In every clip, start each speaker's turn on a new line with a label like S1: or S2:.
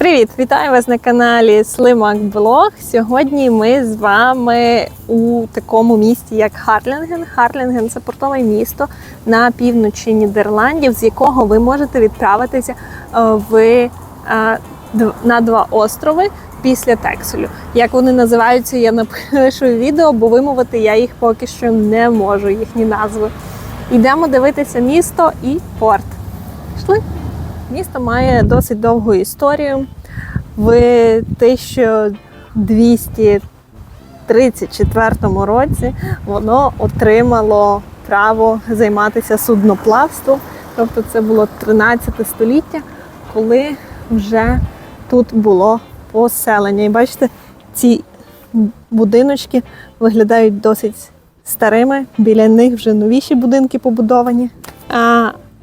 S1: Привіт! Вітаю вас на каналі Слимак Блог. Сьогодні ми з вами у такому місті, як Харлінген. Харлінген це портове місто на півночі Нідерландів, з якого ви можете відправитися е, в, е, на два острови після Текселю. Як вони називаються, я напишу відео, бо вимовити я їх поки що не можу, їхні назви. Йдемо дивитися місто і порт. Пішли? Місто має досить довгу історію. В 1234 році воно отримало право займатися судноплавством. Тобто це було 13 століття, коли вже тут було поселення. І бачите, ці будиночки виглядають досить старими. Біля них вже новіші будинки побудовані.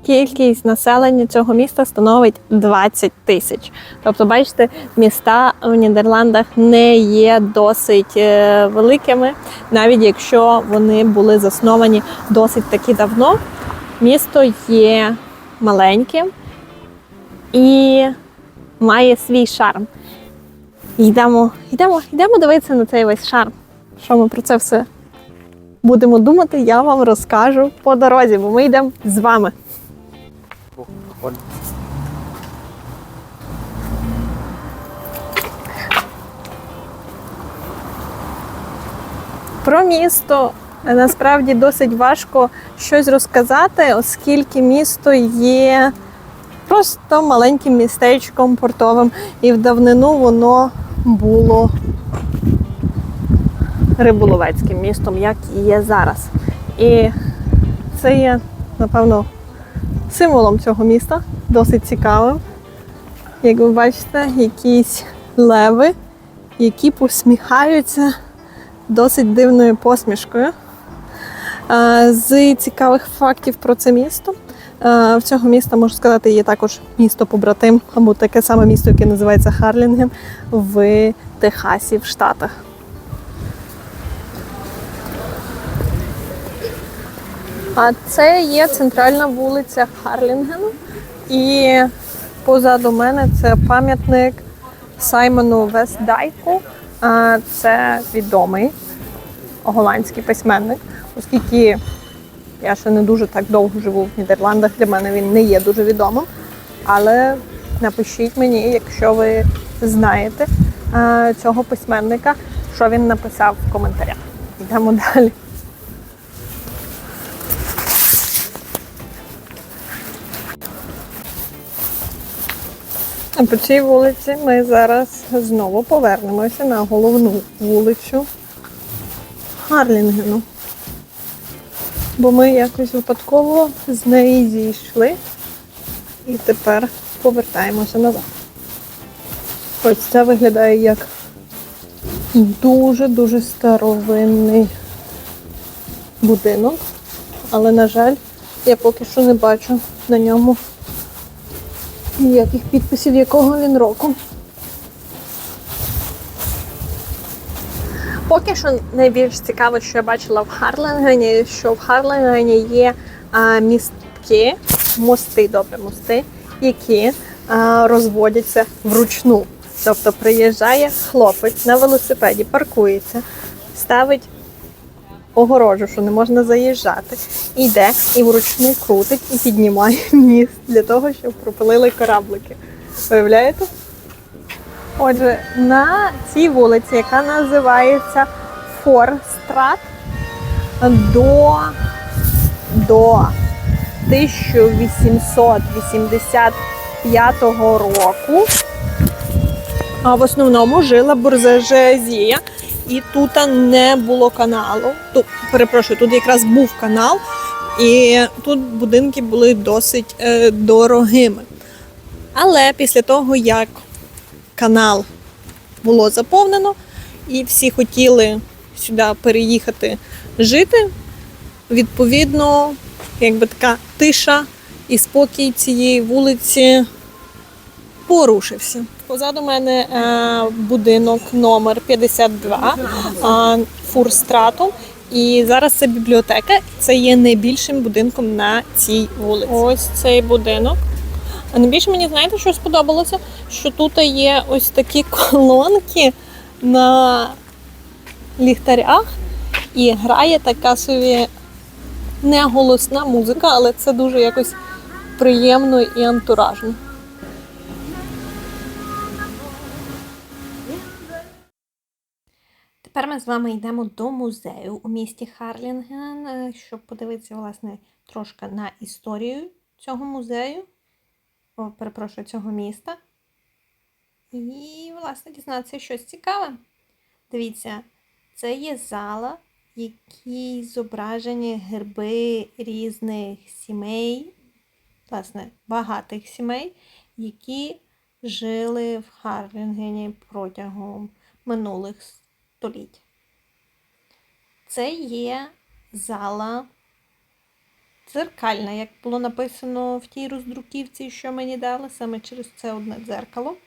S1: Кількість населення цього міста становить 20 тисяч. Тобто, бачите, міста в Нідерландах не є досить е, великими, навіть якщо вони були засновані досить таки давно. Місто є маленьким і має свій шарм. Йдемо, йдемо, йдемо дивитися на цей весь шарм. Що ми про це все будемо думати, я вам розкажу по дорозі, бо ми йдемо з вами.
S2: คน
S1: Про місто насправді досить важко щось розказати, оскільки місто є просто маленьким містечком портовим, і в давнину воно було риболовецьким містом, як і є зараз. І це є, напевно, символом цього міста, досить цікавим. Як ви бачите, якісь леви, які посміхаються досить дивною посмішкою. Е, З цікавих фактів про це місто. е, В цього міста можу сказати, є також місто побратим, або таке саме місто, яке називається Харлінген в Техасі в Штатах. А це є центральна вулиця Харлінгену. І позаду мене це пам'ятник Саймону Вестдайку. Це відомий голландський письменник, оскільки я ще не дуже так довго живу в Нідерландах, для мене він не є дуже відомим. Але напишіть мені, якщо ви знаєте цього письменника, що він написав в коментарях. Йдемо далі. А По цій вулиці ми зараз знову повернемося на головну вулицю Харлінгену. Бо ми якось випадково з неї зійшли і тепер повертаємося назад. Ось це виглядає як дуже-дуже старовинний будинок. Але, на жаль, я поки що не бачу на ньому ніяких підписів, якого він року. Поки що найбільш цікаво, що я бачила в Харлингені, що в Харлингені є а, містки, мости, добре, мости, які а, розводяться вручну. Тобто приїжджає хлопець на велосипеді, паркується, ставить огорожу, що не можна заїжджати, йде і вручну крутить і піднімає міст для того, щоб пропилили кораблики. Виявляєте? Отже, на цій вулиці, яка називається Форстрат, до, до 1885 року в основному жила буржуазія, і тут не було каналу. Тут, перепрошую, тут якраз був канал, і тут будинки були досить е, дорогими. Але після того, як канал було заповнено, і всі хотіли сюди переїхати жити, відповідно, якби така тиша і спокій цієї вулиці порушився. Позаду мене е, будинок номер 52 е, фурстратом. І зараз це бібліотека. Це є найбільшим будинком на цій вулиці. Ось цей будинок.
S3: А найбільше мені знаєте, що сподобалося? Що тут є ось такі колонки на ліхтарях, і грає така собі не голосна музика, але це дуже якось приємно і антуражно. Тепер ми з вами йдемо до музею у місті Харлінген, е, щоб подивитися, власне, трошки на історію цього музею, о, перепрошую, цього міста. І, власне, дізнатися щось цікаве. Дивіться, це є зала, в якій зображені герби різних сімей, власне, багатих сімей, які жили в Харлінгені протягом минулих століть. Це є зала дзеркальна, як було написано в тій роздруківці, що мені дали, саме через це одне дзеркало.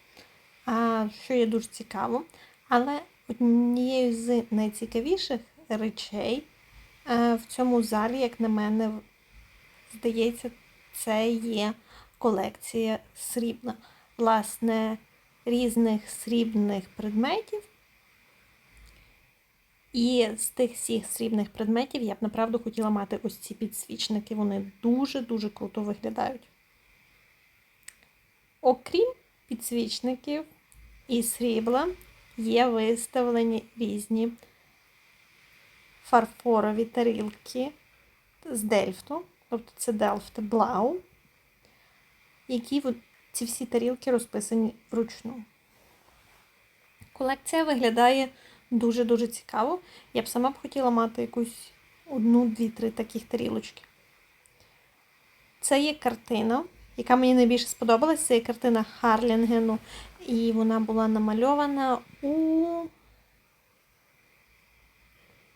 S3: А, що є дуже цікаво. Але однією з найцікавіших речей е, в цьому залі, як на мене, здається, це є колекція срібна. Власне, різних срібних предметів. І з тих всіх срібних предметів я б направду хотіла мати ось ці підсвічники. Вони дуже-дуже круто виглядають. Окрім підсвічників і срібла, є виставлені різні фарфорові тарілки з Дельфту, тобто це Delft Blau, які ці всі тарілки розписані вручну. Колекція виглядає дуже-дуже цікаво. Я б сама б хотіла мати якусь одну, дві, три таких тарілочки. Це є картина, яка мені найбільше сподобалась. Це є картина Харлінгену. І вона була намальована у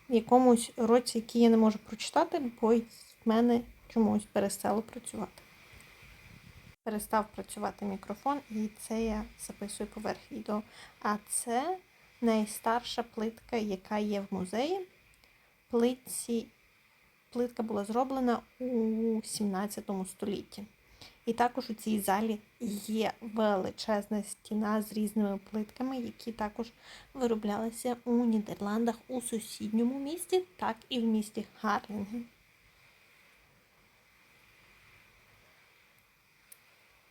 S3: якомусь році, який я не можу прочитати, бо в мене чомусь перестало працювати. Перестав працювати мікрофон, і це я записую поверх відео. А це найстарша плитка, яка є в музеї. Плитці, плитка була зроблена у 17 столітті. І також у цій залі є величезна стіна з різними плитками, які також вироблялися у Нідерландах у сусідньому місті, так і в місті Харлінген.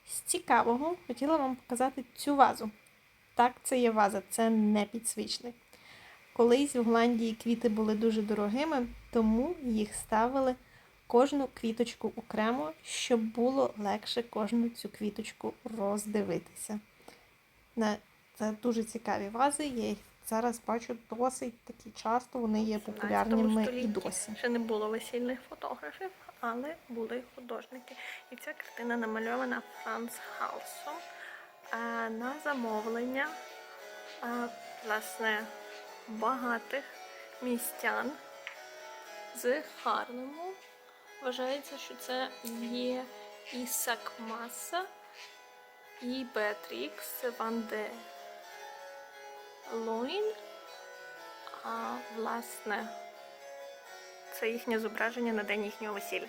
S3: З цікавого хотіла вам показати цю вазу. Так, це є ваза, це не підсвічник. Колись в Голландії квіти були дуже дорогими, тому їх ставили кожну квіточку окремо, щоб було легше кожну цю квіточку роздивитися. Це дуже цікаві вази. Я їх зараз бачу досить такі часто. Вони є популярними і досі.
S1: Ще не було весільних фотографів, але були художники. І ця картина намальована Франц Халсом на замовлення власне багатих містян з Харлему. Вважається, що це є Ісак Маса і Беатрікс Ван де Лойн. А власне, це їхнє зображення на день їхнього весілля.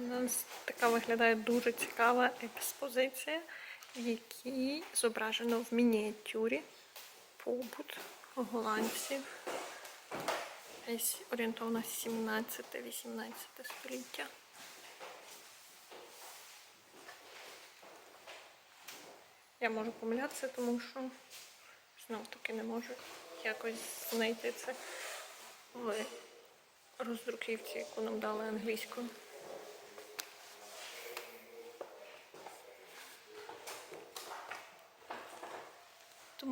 S3: В нас така виглядає дуже цікава експозиція, в якій зображено в мініатюрі побут голландців. Десь орієнтовно 17-18 століття. Я можу помилятися, тому що знов таки не можу якось знайти це в роздруківці, яку нам дали англійською.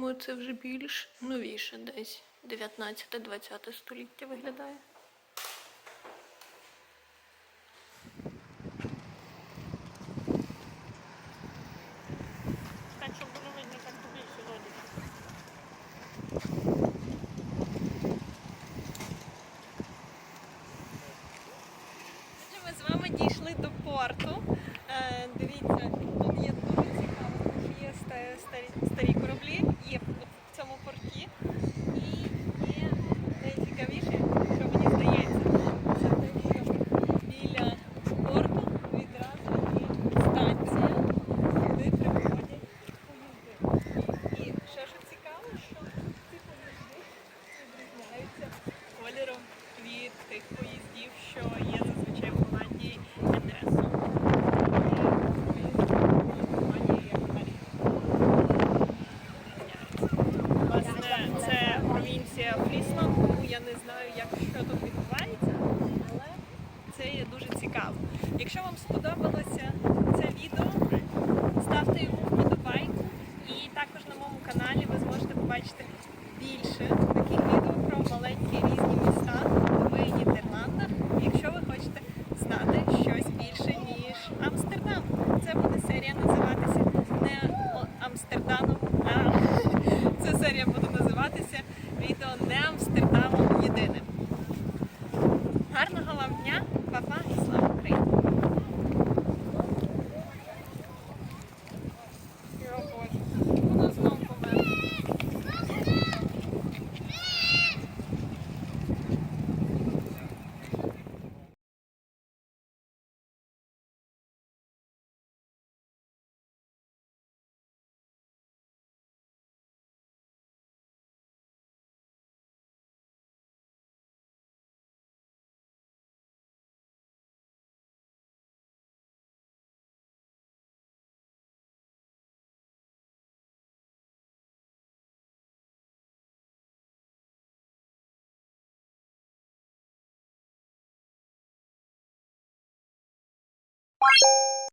S1: Тому це вже більш новіше, десь 19-20 століття виглядає.
S3: Так, щоб було видно, як родичів. Ми з вами дійшли до порту. в тому я не знаю, як що
S1: тут відбувається, але це є дуже цікаво. Якщо вам сподобалося, you